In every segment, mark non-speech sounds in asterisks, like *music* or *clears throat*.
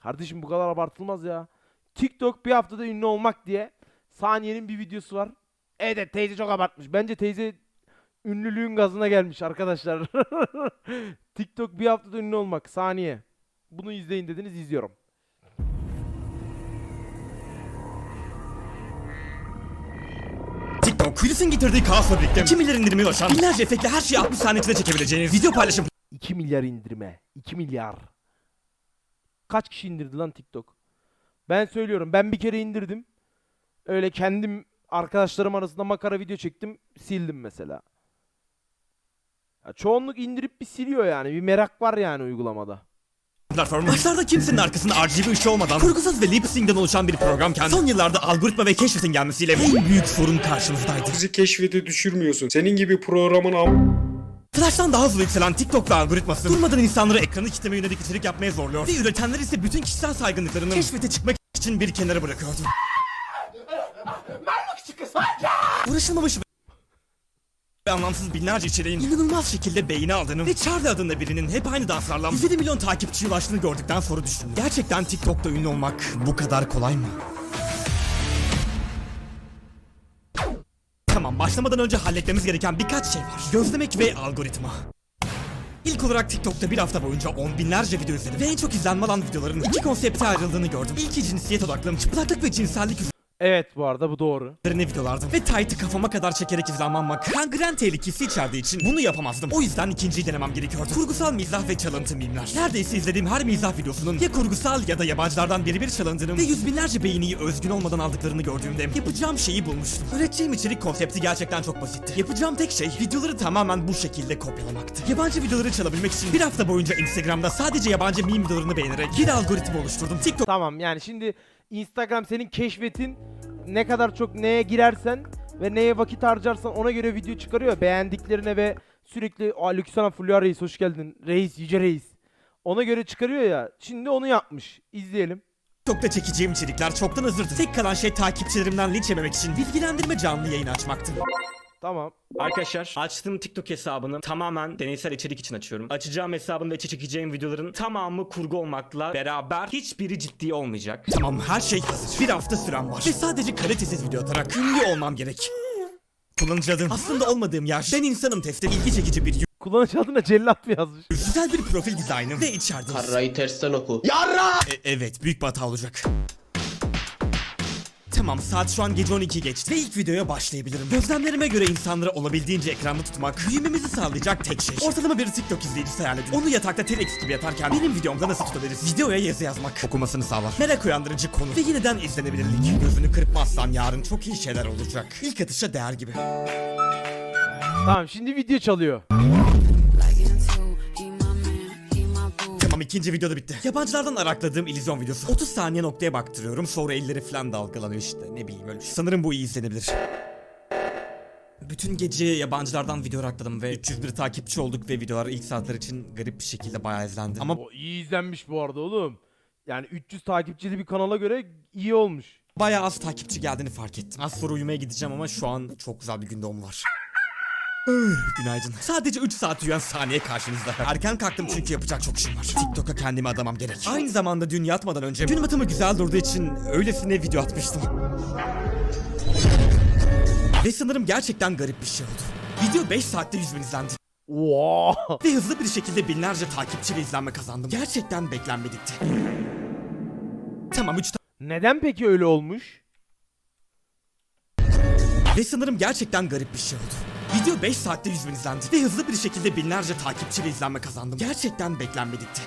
Kardeşim bu kadar abartılmaz ya. TikTok bir haftada ünlü olmak diye saniyenin bir videosu var. Evet teyze çok abartmış. Bence teyze ünlülüğün gazına gelmiş arkadaşlar. *laughs* TikTok bir haftada ünlü olmak saniye. Bunu izleyin dediniz izliyorum. TikTok, Quiz'in getirdiği kaosla birlikte 2 milyar indirime ulaşan binlerce efektle her şeyi 60 saniye içinde çekebileceğiniz video paylaşım 2 milyar indirime. 2 milyar. Kaç kişi indirdi lan TikTok? Ben söylüyorum. Ben bir kere indirdim. Öyle kendim arkadaşlarım arasında makara video çektim. Sildim mesela. Ya çoğunluk indirip bir siliyor yani. Bir merak var yani uygulamada. platformu. Başlarda kimsenin arkasında RGB ışığı olmadan kurgusuz ve lip sync'den oluşan bir programken son yıllarda algoritma ve keşfetin gelmesiyle en büyük sorun karşımızdaydı. bizi keşfete düşürmüyorsun. Senin gibi programın am... Flash'tan daha hızlı yükselen TikTok ve algoritması durmadan insanları ekranı kitleme yönelik içerik yapmaya zorluyor. Ve üretenler ise bütün kişisel saygınlıklarını keşfete çıkmak için bir kenara bırakıyordu. Uğraşılmamış ve anlamsız binlerce içeriğin inanılmaz şekilde beğeni aldığını ve Charlie adında birinin hep aynı danslarla 107 milyon takipçiye ulaştığını gördükten sonra düşündüm. Gerçekten TikTok'ta ünlü olmak bu kadar kolay mı? Başlamadan önce halletmemiz gereken birkaç şey var. Gözlemek ve algoritma. İlk olarak TikTok'ta bir hafta boyunca on binlerce video izledim ve en çok izlenme alan videoların iki konsepte ayrıldığını gördüm. İlki cinsiyet odaklı, çıplaklık ve cinsellik Evet bu arada bu doğru. üzerine videolardı. Ve tight'ı kafama kadar çekerek izlenmemek kangren tehlikesi içerdiği için bunu yapamazdım. O yüzden ikinciyi denemem gerekiyordu. Kurgusal mizah ve çalıntı mimler. Neredeyse izlediğim her mizah videosunun ya kurgusal ya da yabancılardan biri bir çalındığını ve yüz binlerce beğeniyi özgün olmadan aldıklarını gördüğümde yapacağım şeyi bulmuştum. Üreteceğim içerik konsepti gerçekten çok basitti. Yapacağım tek şey videoları tamamen bu şekilde kopyalamaktı. Yabancı videoları çalabilmek için bir hafta boyunca Instagram'da sadece yabancı meme videolarını beğenerek bir algoritma oluşturdum. TikTok Tamam yani şimdi Instagram senin keşfetin ne kadar çok neye girersen ve neye vakit harcarsan ona göre video çıkarıyor. Beğendiklerine ve sürekli Aa Lüksana Fulya Reis hoş geldin. Reis Yüce Reis. Ona göre çıkarıyor ya. Şimdi onu yapmış. İzleyelim. TikTok'ta çekeceğim içerikler çoktan hazırdı. Tek kalan şey takipçilerimden linç yememek için bilgilendirme canlı yayın açmaktı. Tamam. Arkadaşlar açtığım TikTok hesabını tamamen deneysel içerik için açıyorum. Açacağım hesabın ve çekeceğim videoların tamamı kurgu olmakla beraber hiçbiri ciddi olmayacak. Tamam her şey hazır. Bir hafta süren var. Ve sadece kalitesiz video atarak ünlü olmam gerek. Kullanıcı adım aslında olmadığım yer. Ben insanım testi ilgi çekici bir. Kullanıcı adına cellat mı yazmış? Güzel bir profil dizaynı ve içeride. Karrayı tersten oku. E- evet büyük bir hata olacak. Tamam saat şu an gece 12 geçti ve ilk videoya başlayabilirim. Gözlemlerime göre insanları olabildiğince ekranda tutmak büyümemizi sağlayacak tek şey. Ortalama bir TikTok izleyicisi hayal edin. Onu yatakta T-Rex gibi yatarken benim videomda nasıl tutabiliriz? Videoya yazı yazmak. Okumasını sağlar. Merak uyandırıcı konu ve yeniden izlenebilirlik. Gözünü kırpmazsan yarın çok iyi şeyler olacak. İlk atışa değer gibi. Tamam şimdi video çalıyor. İkinci videoda bitti. Yabancılardan arakladığım illüzyon videosu. 30 saniye noktaya baktırıyorum sonra elleri falan dalgalanıyor işte ne bileyim öyle şey. Sanırım bu iyi izlenebilir. Bütün gece yabancılardan video arakladım ve 301 takipçi olduk ve videolar ilk saatler için garip bir şekilde bayağı izlendi. Ama O iyi izlenmiş bu arada oğlum. Yani 300 takipçili bir kanala göre iyi olmuş. bayağı az takipçi geldiğini fark ettim. Az sonra uyumaya gideceğim ama şu an çok güzel bir gün doğumu Günaydın. Sadece 3 saat uyuyan saniye karşınızda. Erken kalktım çünkü yapacak çok işim var. TikTok'a kendimi adamam gerek. Aynı zamanda dün yatmadan önce gün batımı güzel durduğu için öylesine video atmıştım. Ve sanırım gerçekten garip bir şey oldu. Video 5 saatte 100 bin izlendi. Wow. Ve hızlı bir şekilde binlerce takipçi ve izlenme kazandım. Gerçekten beklenmedikti. Tamam 3 Neden peki öyle olmuş? Ve sanırım gerçekten garip bir şey oldu. Video 5 saatte 100 bin izlendi. Ve hızlı bir şekilde binlerce takipçi ve izlenme kazandım. Gerçekten beklenmedikti.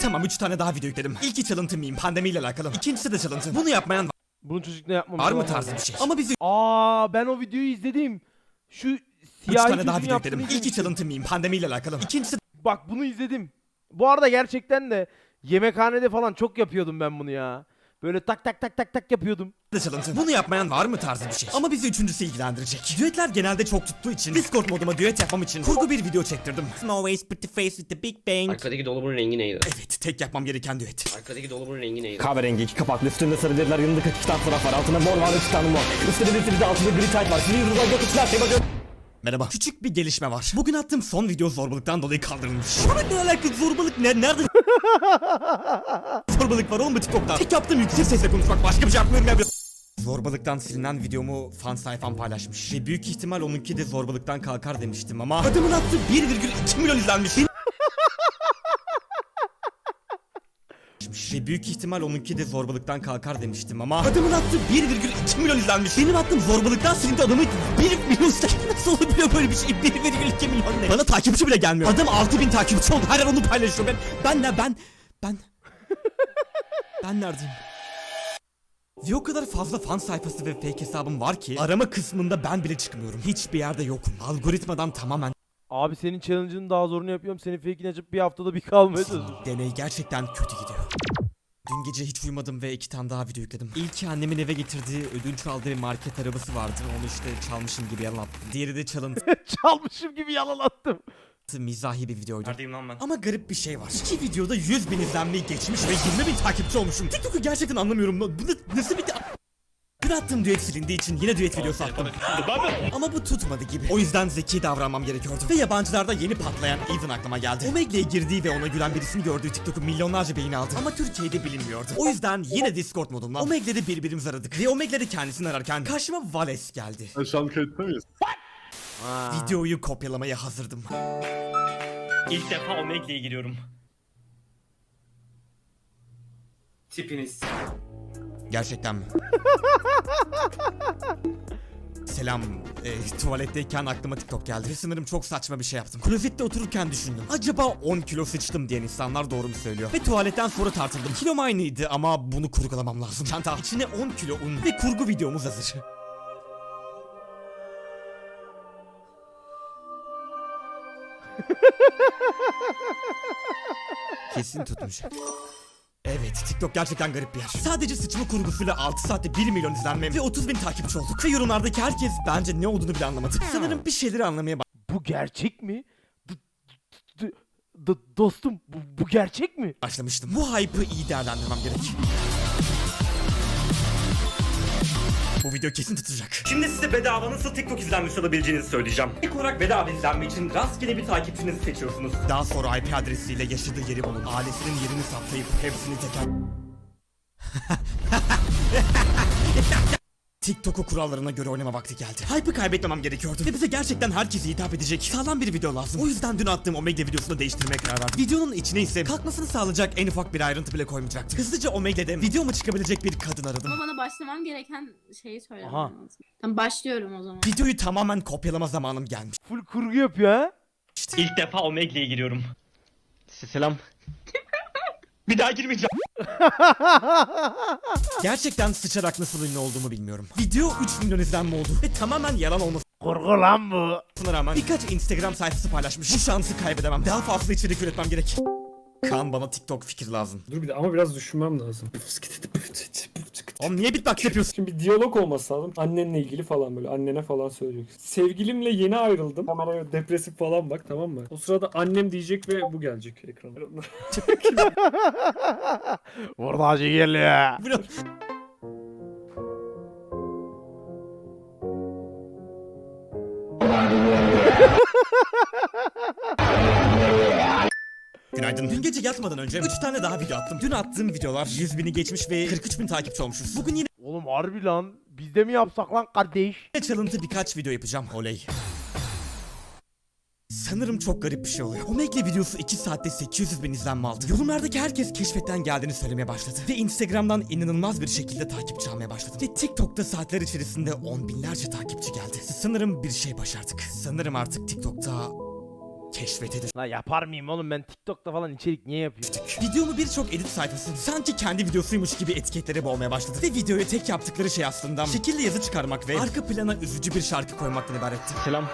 Tamam 3 tane daha video yükledim. İlki çalıntı miyim pandemiyle alakalı. İkincisi de çalıntı. Bunu yapmayan Bunu çocuk ne yapmamış? var mı olamaz tarzı bir şey? Ama bizi Aa ben o videoyu izledim. Şu 3 siyahi tane daha çocuğun video yaptığını yükledim. İlki izlemiştim. çalıntı miyim pandemiyle alakalı. İkincisi Bak bunu izledim. Bu arada gerçekten de yemekhanede falan çok yapıyordum ben bunu ya. Böyle tak tak tak tak tak yapıyordum. çalıntı. Bunu yapmayan var mı tarzı bir şey? Ama bizi üçüncüsü ilgilendirecek. Düetler genelde çok tuttuğu için Discord moduma düet yapmam için kurgu bir video çektirdim. Always put the face with the big bang. Arkadaki dolabın rengi neydi? Evet tek yapmam gereken düet. Arkadaki dolabın rengi neydi? Kahverengi iki kapaklı üstünde sarı deriler yanında iki tane fotoğraf var altında mor var üç tane mor. Üstünde bir sürü de altında gri tayt var. Sizi yıldızlar yok içler şey bakıyor. Merhaba. Küçük bir gelişme var. Bugün attığım son video zorbalıktan dolayı kaldırılmış. Bana ne alaka zorbalık ne? Nerede *laughs* zorbalık var oğlum bu TikTok'ta? Tek yaptığım yüksek sesle konuşmak başka bir şey yapmıyorum ya. Zorbalıktan silinen videomu fan sayfam paylaşmış. Ve büyük ihtimal onunki de zorbalıktan kalkar demiştim ama adamın attığı 1,2 milyon izlenmiş. Ve büyük ihtimal onunki de zorbalıktan kalkar demiştim ama adamın attığı 1,2 milyon izlenmiş. Benim attığım zorbalıktan silindi adamın 1 milyon izlenmiş. Nasıl olabiliyor böyle bir şey? 1,2 milyon ne? Bana takipçi bile gelmiyor. Adam 6000 takipçi oldu. Her an onu paylaşıyor. Ben, ben ne? Ben, ben, *laughs* ben neredeyim? Ve o kadar fazla fan sayfası ve fake hesabım var ki arama kısmında ben bile çıkmıyorum. Hiçbir yerde yokum. Algoritmadan tamamen Abi senin challenge'ın daha zorunu yapıyorum. Senin fake'ini açıp bir haftada bir kalmaya çalışıyorum. Deney gerçekten kötü gidiyor. Dün gece hiç uyumadım ve iki tane daha video yükledim. İlki annemin eve getirdiği ödünç aldığı bir market arabası vardı. Onu işte çalmışım gibi yalan attım. Diğeri de çalıntı *laughs* Çalmışım gibi yalan attım. mizahi bir videoydu. Neredeyim lan ben? Ama garip bir şey var. İki videoda 100 bin izlenmeyi geçmiş ve 20 bin takipçi olmuşum. TikTok'u gerçekten anlamıyorum. Bu ne- nasıl bir... Dün attığım düet silindiği için yine düet videosu attım. Ama bu tutmadı gibi. O yüzden zeki davranmam gerekiyordu. Ve yabancılarda yeni patlayan Ethan aklıma geldi. Omegle'ye girdiği ve ona gülen birisini gördüğü TikTok'u milyonlarca beğeni aldı. Ama Türkiye'de bilinmiyordu. O yüzden yine Discord modumla Omegle'de birbirimizi aradık. Ve Omegle'de kendisini ararken karşıma Vales geldi. Şu an kayıtta mıyız? Videoyu kopyalamaya hazırdım. İlk defa Omegle'ye giriyorum. Tipiniz. Gerçekten mi? *laughs* Selam. E, tuvaletteyken aklıma TikTok geldi. Ve sanırım çok saçma bir şey yaptım. Klozette otururken düşündüm. Acaba 10 kilo sıçtım diyen insanlar doğru mu söylüyor? Ve tuvaletten sonra tartıldım. Kilom aynıydı ama bunu kurgulamam lazım. Çanta içine 10 kilo un ve kurgu videomuz hazır. *laughs* Kesin tutmuş. Evet, TikTok gerçekten garip bir yer. Sadece sıçma kurgusuyla 6 saatte 1 milyon izlenmem ve 30 bin takipçi olduk. Ve yorumlardaki herkes bence ne olduğunu bile anlamadı. Sanırım bir şeyleri anlamaya Bu gerçek mi? D- d- d- dostum bu, bu gerçek mi? başlamıştım. Bu hype'ı iyi değerlendirmem gerek. Bu video kesin tutacak. Şimdi size bedava nasıl TikTok izlenmesi alabileceğinizi söyleyeceğim. İlk olarak bedava izlenme için rastgele bir takipçinizi seçiyorsunuz. Daha sonra IP adresiyle yaşadığı yeri bulun. Ailesinin yerini saptayıp hepsini teker... *laughs* TikTok'u kurallarına göre oynama vakti geldi. Hype'ı kaybetmemem gerekiyordu. Ve bize gerçekten herkese hitap edecek sağlam bir video lazım. O yüzden dün attığım Omegle videosunu değiştirmeye karar verdim. Videonun içine ise kalkmasını sağlayacak en ufak bir ayrıntı bile koymayacaktım. Hızlıca Omegle'de videoma çıkabilecek bir kadın aradım. Ama bana başlamam gereken şeyi söylemem Aha. lazım. Tamam başlıyorum o zaman. Videoyu tamamen kopyalama zamanım gelmiş. Full kurgu yapıyor ha? İlk defa Omegle'ye giriyorum. Selam. *laughs* bir daha girmeyeceğim. *laughs* Gerçekten sıçarak nasıl ünlü olduğumu bilmiyorum. Video 3 milyon izlenme oldu ve tamamen yalan olmasına Kurgu lan bu. rağmen birkaç Instagram sayfası paylaşmış. Bu şansı kaybedemem. Daha fazla içerik üretmem gerek. Kaan bana TikTok fikir lazım. Dur bir de ama biraz düşünmem lazım. Oğlum niye beatbox yapıyorsun? Şimdi bir diyalog olması lazım. Annenle ilgili falan böyle. Annene falan söyleyeceksin. Sevgilimle yeni ayrıldım. Kameraya depresif falan bak tamam mı? O sırada annem diyecek ve bu gelecek ekrana. Burada acı geliyor. Günaydın. Dün gece yatmadan önce 3 tane daha video attım. Dün attığım videolar 100 bini geçmiş ve 43 bin takipçi olmuşuz. Bugün yine Oğlum harbi lan. Biz de mi yapsak lan kardeş? çalıntı birkaç video yapacağım. Oley. Sanırım çok garip bir şey oluyor. Omegle videosu 2 saatte 800 bin izlenme aldı. Yorumlardaki herkes keşfetten geldiğini söylemeye başladı. Ve Instagram'dan inanılmaz bir şekilde takipçi almaya başladım. Ve TikTok'ta saatler içerisinde on binlerce takipçi geldi. Sanırım bir şey başardık. Sanırım artık TikTok'ta keşfedilir. La yapar mıyım oğlum ben TikTok'ta falan içerik niye yapıyorum? Videomu birçok edit sayfası sanki kendi videosuymuş gibi etiketlere boğmaya başladı. Ve videoya tek yaptıkları şey aslında şekilli yazı çıkarmak ve arka plana üzücü bir şarkı koymaktan ibaretti. Selam.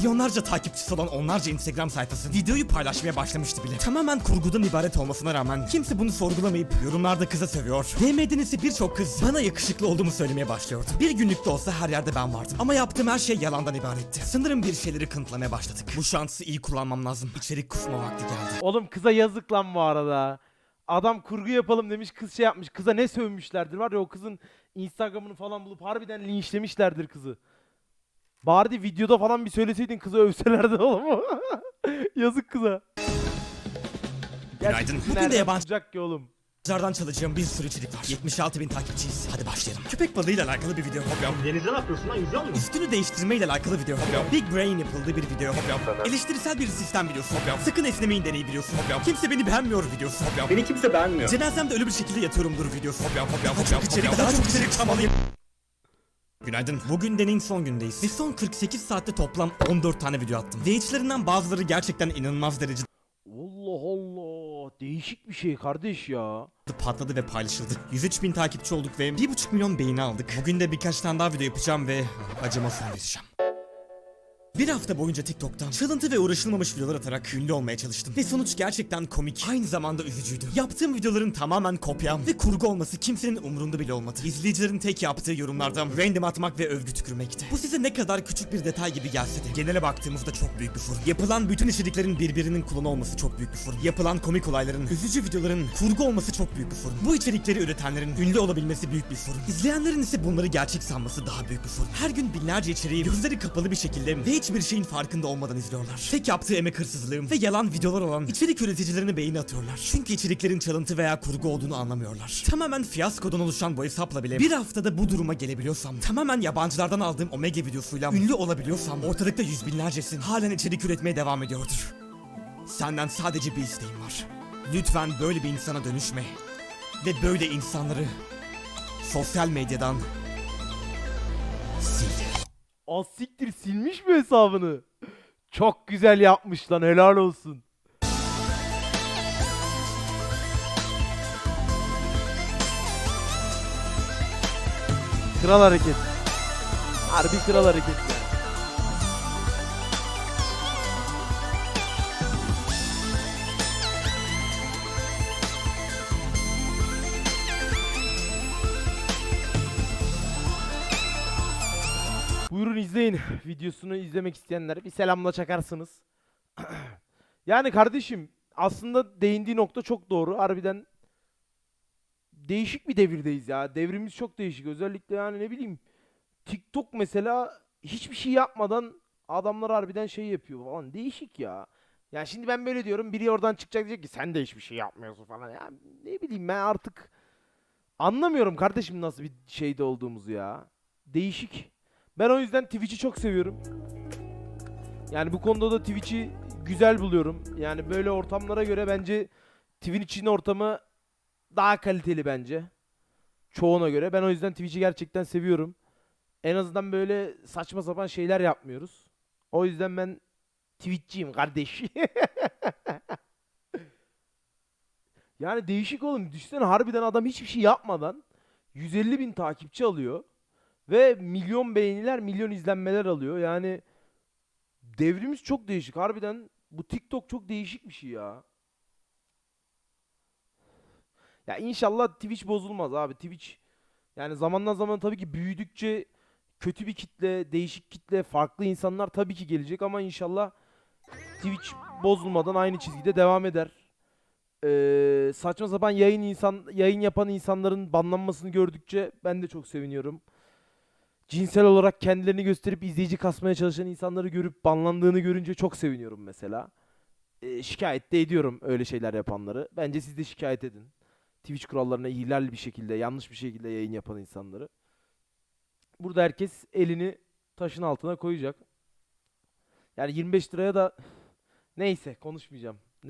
Milyonlarca takipçisi olan onlarca Instagram sayfası videoyu paylaşmaya başlamıştı bile. Tamamen kurgudan ibaret olmasına rağmen kimse bunu sorgulamayıp yorumlarda kıza sövüyor. DM'den ise birçok kız bana yakışıklı olduğumu söylemeye başlıyordu. Bir günlük de olsa her yerde ben vardım. Ama yaptığım her şey yalandan ibaretti. Sanırım bir şeyleri kanıtlamaya başladık. Bu şansı iyi kullanmam lazım. İçerik kusma vakti geldi. Oğlum kıza yazık lan bu arada. Adam kurgu yapalım demiş kız şey yapmış. Kıza ne sövmüşlerdir var ya o kızın Instagram'ını falan bulup harbiden linçlemişlerdir kızı. Bari videoda falan bir söyleseydin kızı övselerdi *laughs* oğlum. Yazık kıza. Günaydın. Bugün de yabancı ki oğlum? Zardan çalacağım bir sürü içerik var. 76 bin takipçiyiz. Hadi başlayalım. Köpek balığıyla alakalı bir video hop yap. Denizde ne yapıyorsun lan? Yüzüyor musun? Üstünü değiştirmeyle alakalı video hop yap. Big Brain yapıldığı bir video hop yap. Eleştirisel bir sistem videosu hop yap. Sakın esnemeyin deneyi videosu hop yap. Kimse beni beğenmiyor videosu hop yap. Beni kimse beğenmiyor. Cenazemde ölü bir şekilde yatıyorumdur videosu hop yap hop yap. Daha çok içerik, daha çok içerik çamalıyım. Günaydın. Bugün deneyin son gündeyiz. Ve son 48 saatte toplam 14 tane video attım. Ve içlerinden bazıları gerçekten inanılmaz derecede Allah Allah. Değişik bir şey kardeş ya. patladı ve paylaşıldı. 103 bin takipçi olduk ve 1,5 milyon beğeni aldık. Bugün de birkaç tane daha video yapacağım ve acıma son vereceğim. Bir hafta boyunca TikTok'tan çalıntı ve uğraşılmamış videolar atarak ünlü olmaya çalıştım. Ve sonuç gerçekten komik, aynı zamanda üzücüydü. Yaptığım videoların tamamen kopyam ve kurgu olması kimsenin umurunda bile olmadı. İzleyicilerin tek yaptığı yorumlardan random atmak ve övgü tükürmekti. Bu size ne kadar küçük bir detay gibi gelse de genele baktığımızda çok büyük bir fırın. Yapılan bütün içeriklerin birbirinin klonu olması çok büyük bir fırın. Yapılan komik olayların, üzücü videoların kurgu olması çok büyük bir fırın. Bu içerikleri üretenlerin ünlü olabilmesi büyük bir sorun. İzleyenlerin ise bunları gerçek sanması daha büyük bir sorun. Her gün binlerce içeriği gözleri kapalı bir şekilde ve hiçbir şeyin farkında olmadan izliyorlar. Tek yaptığı emek hırsızlığı ve yalan videolar olan içerik üreticilerine beğeni atıyorlar. Çünkü içeriklerin çalıntı veya kurgu olduğunu anlamıyorlar. Tamamen fiyaskodan oluşan bu hesapla bile bir haftada bu duruma gelebiliyorsam, tamamen yabancılardan aldığım Omega videosuyla ünlü olabiliyorsam, ortalıkta yüz binlercesin halen içerik üretmeye devam ediyordur. Senden sadece bir isteğim var. Lütfen böyle bir insana dönüşme. Ve böyle insanları sosyal medyadan sil. Az siktir silmiş mi hesabını? Çok güzel yapmış lan helal olsun. Kral hareket. Harbi kral hareket ya. İzleyin. *laughs* Videosunu izlemek isteyenler bir selamla çakarsınız. *clears throat* yani kardeşim aslında değindiği nokta çok doğru. Harbiden değişik bir devirdeyiz ya. Devrimiz çok değişik. Özellikle yani ne bileyim TikTok mesela hiçbir şey yapmadan adamlar harbiden şey yapıyor falan. Değişik ya. Ya şimdi ben böyle diyorum. Biri oradan çıkacak diyecek ki sen de hiçbir şey yapmıyorsun falan. Ya ne bileyim ben artık anlamıyorum kardeşim nasıl bir şeyde olduğumuzu ya. Değişik. Ben o yüzden Twitch'i çok seviyorum. Yani bu konuda da Twitch'i güzel buluyorum. Yani böyle ortamlara göre bence Twitch'in ortamı daha kaliteli bence. Çoğuna göre. Ben o yüzden Twitch'i gerçekten seviyorum. En azından böyle saçma sapan şeyler yapmıyoruz. O yüzden ben Twitch'ciyim kardeş. *laughs* yani değişik oğlum. Düşünsene harbiden adam hiçbir şey yapmadan 150 bin takipçi alıyor. Ve milyon beğeniler, milyon izlenmeler alıyor. Yani devrimiz çok değişik. Harbiden bu TikTok çok değişik bir şey ya. Ya inşallah Twitch bozulmaz abi. Twitch yani zamandan zaman tabii ki büyüdükçe kötü bir kitle, değişik kitle, farklı insanlar tabii ki gelecek ama inşallah Twitch bozulmadan aynı çizgide devam eder. Ee, saçma sapan yayın insan yayın yapan insanların banlanmasını gördükçe ben de çok seviniyorum cinsel olarak kendilerini gösterip izleyici kasmaya çalışan insanları görüp banlandığını görünce çok seviniyorum mesela. Ee, şikayet de ediyorum öyle şeyler yapanları. Bence siz de şikayet edin. Twitch kurallarına ihlal bir şekilde, yanlış bir şekilde yayın yapan insanları. Burada herkes elini taşın altına koyacak. Yani 25 liraya da *sighs* neyse konuşmayacağım.